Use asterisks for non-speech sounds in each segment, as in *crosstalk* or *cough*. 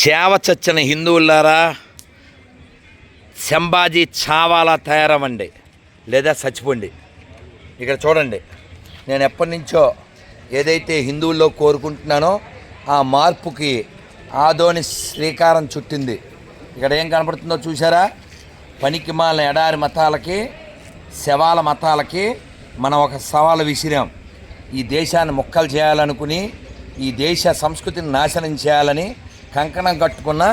చేవ చచ్చిన హిందువులారా సంబాజీ చావాలా తయారవ్వండి లేదా చచ్చిపోండి. ఇక్కడ చూడండి నేను ఎప్పటి నుంచో ఏదైతే హిందువుల్లో కోరుకుంటున్నానో ఆ మార్పుకి ఆదోని శ్రీకారం చుట్టింది. ఇక్కడ ఏం కనబడుతుందో చూసారా పనికి మాలిన ఎడారి మతాలకి శవాల మతాలకి మనం ఒక సవాలు విసిరాం. ఈ దేశాన్ని ముక్కలు చేయాలనుకుని ఈ దేశ సంస్కృతిని నాశనం చేయాలని కంకణం కట్టుకున్న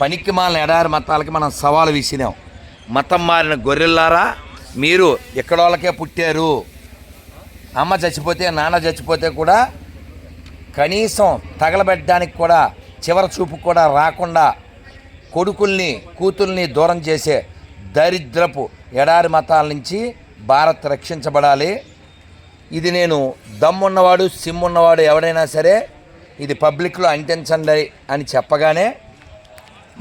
పనికి మాలిన ఎడారి మతాలకి మనం సవాలు విసినాం. మతం మారిన గొర్రెల్లారా మీరు ఎక్కడోళ్ళకే పుట్టారు. అమ్మ చచ్చిపోతే నాన్న చచ్చిపోతే కూడా కనీసం తగలబెట్టడానికి కూడా చివరి చూపు కూడా రాకుండా కొడుకుల్ని కూతుల్ని దూరం చేసే దరిద్రపు ఎడారి మతాల నుంచి భారత్ రక్షించబడాలి. ఇది నేను దమ్మున్నవాడు సిమ్మున్నవాడు ఎవడైనా సరే ఇది పబ్లిక్లో అంటించండి అని చెప్పగానే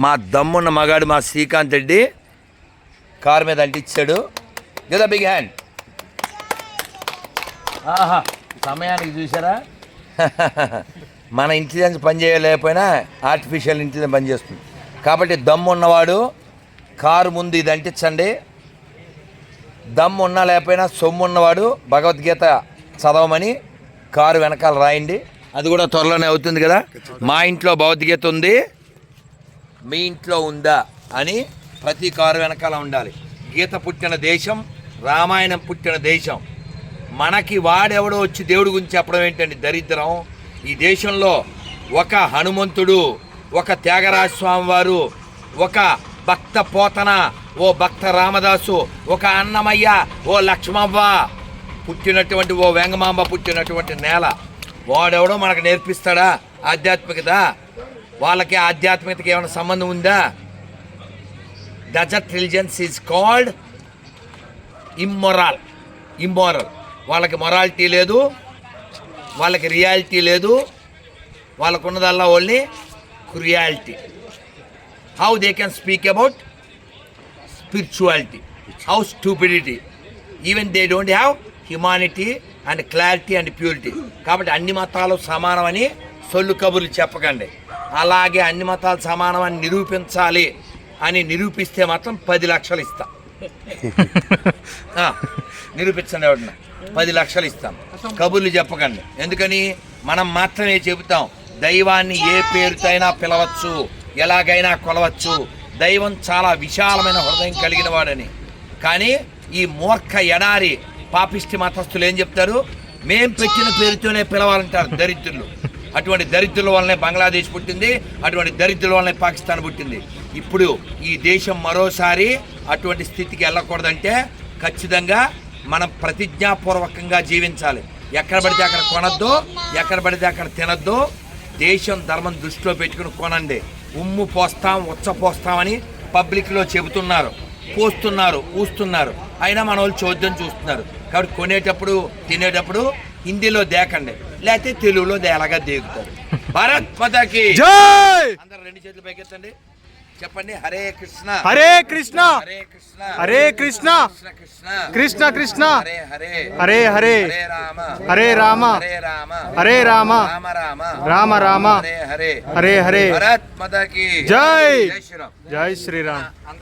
మా దమ్మున్న మగాడు మా శ్రీకాంత్ రెడ్డి కారు మీద అంటించాడు. గిద బిగ్ హ్యాండ్ ఆహా సమయానికి చూసారా *laughs* మన ఇంటెలిజెన్స్ పనిచేయలేకపోయినా ఆర్టిఫిషియల్ ఇంటెలిజెన్స్ పనిచేస్తుంది కాబట్టి దమ్ము ఉన్నవాడు కారు ముందు ఇది అంటించండి. దమ్ము ఉన్నా లేకపోయినా సొమ్ము ఉన్నవాడు భగవద్గీత చదవమని కారు వెనకాల రాయండి. అది కూడా త్వరలోనే అవుతుంది కదా? మా ఇంట్లో భగవద్గీత ఉంది. మీ ఇంట్లో ఉందా అని ప్రతి కారు వెనకాల ఉండాలి. గీత పుట్టిన దేశం రామాయణం పుట్టిన దేశం. మనకి వాడెవడో వచ్చి దేవుడి గురించి చెప్పడం ఏంటండి దరిద్రం? ఈ దేశంలో ఒక హనుమంతుడు ఒక త్యాగరాజస్వామి వారు ఒక భక్త పోతన ఓ భక్త రామదాసు ఒక అన్నమయ్య ఓ లక్ష్మవ్వ పుట్టినటువంటి ఓ వెంగమాంబ పుట్టినటువంటి నేల. వాడెవడో మనకు నేర్పిస్తాడా? ఆధ్యాత్మికత? వాళ్ళకి ఆధ్యాత్మికతకి ఏమైనా సంబంధం ఉందా? Desert religions is called immoral immoral వాళ్ళకి మొరాలిటీ లేదు. వాళ్ళకి రియాలిటీ లేదు. వాళ్ళకున్నదల్లా only creality how they can speak about spirituality how stupidity even they don't have humanity and clarity and purity. కాబట్టి అన్ని మతాలు సమానమని సొల్లు కబుర్లు చెప్పకండి. అలాగే అన్ని మతాలు సమానమని నిరూపించాలి అని నిరూపిస్తే మాత్రం పది లక్షలు ఇస్తా. *laughs* నిరూపించండి ఎవడన్నా పది లక్షలు ఇస్తాం. కబుర్లు చెప్పకండి. ఎందుకని? మనం మాత్రమే చెబుతాం. దైవాన్ని ఏ పేరుతో అయినా పిలవచ్చు. ఎలాగైనా కొలవచ్చు. దైవం చాలా విశాలమైన హృదయం కలిగిన వాడని. కానీ ఈ మూర్ఖ ఎడారి పాపిష్టి మతస్థులు ఏం చెప్తారు? మేం పెట్టిన పేరుతోనే పిలవాలంటారు దరిద్రులు. అటువంటి దరిద్రుల వల్లనే బంగ్లాదేశ్ పుట్టింది అటువంటి దరిద్రుల వల్లనే పాకిస్తాన్ పుట్టింది. ఇప్పుడు ఈ దేశం మరోసారి అటువంటి స్థితికి వెళ్ళకూడదంటే ఖచ్చితంగా మనం ప్రతిజ్ఞాపూర్వకంగా జీవించాలి. ఎక్కడ పడితే అక్కడ కొనద్దు ఎక్కడ పడితే అక్కడ తినద్దు. దేశం ధర్మం దృష్టిలో పెట్టుకుని కొనండి. ఉమ్ము పోస్తాం ఉచ్చ పోస్తామని పబ్లిక్లో చెబుతున్నారు పోస్తున్నారు ఊస్తున్నారు. అయినా మన వాళ్ళు చోద్యం చూస్తున్నారు. కాబట్టి కొనేటప్పుడు తినేటప్పుడు హిందీలో దేకండి. లేకపోతే తెలుగులో దేలగా దేగుతారు. భారత్ పతాకి జై! అందరు రెండు చేతులు పైకెత్తండి. చెప్పండి హరే కృష్ణ. హరే కృష్ణ. హరే కృష్ణ. హరే కృష్ణ. కృష్ణ కృష్ణ. హరే హరే. హరే హరే. హరే రామ. హరే రామ. హరే రామ. హరే రామ. రామ రామ. రామ రామ. హరే హరే. హరే హరే. భరత్ మతకి. జై! జై శ్రీరామ్.